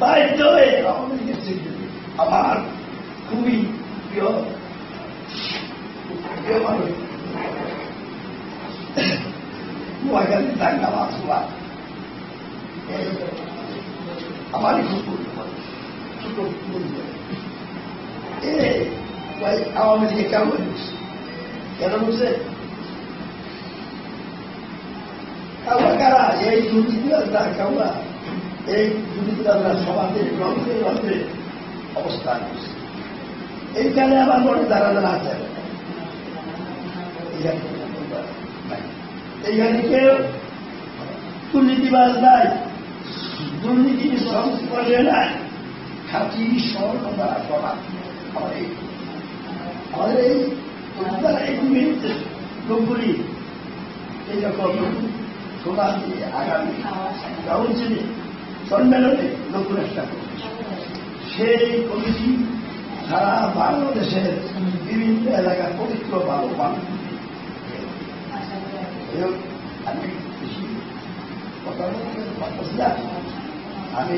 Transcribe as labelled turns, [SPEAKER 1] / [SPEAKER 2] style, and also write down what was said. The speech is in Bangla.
[SPEAKER 1] বাধ্য হয়ে আওয়ামী লীগের স্বীকৃতি আমার খুবই প্রিয় প্রিয় মানুষ নোয়াখালী দাঙ্গা মাসুয়া আমারই খুব ছোট বন্ধু এ ভাই আওয়ামী লীগে কেন বলছে কেন বলছে কাউরা কারা এই দুর্নীতিবাজরা কাউরা এই দুর্নীতিবাজরা সমাজের রন্ধ্রে রন্ধ্রে অবস্থান করছে। এইখানে আমার মনে যারা যারা আছে। এইখানে কেউ দুর্নীতিবাজ নাই। দুর্নীতির সংস্পর্শে নাই। খাঁটি সমাজ আমার এই আমাদের এই তারা লোকগুলি এই যখন সোনা দিয়ে আগামী কাউন্সিলে সম্মেলনে লক্ষ্য চেষ্টা করছে সেই কমিটি সারা বাংলাদেশের বিভিন্ন এলাকার পবিত্র ভালো মানুষ আমি কথা বলতে আমি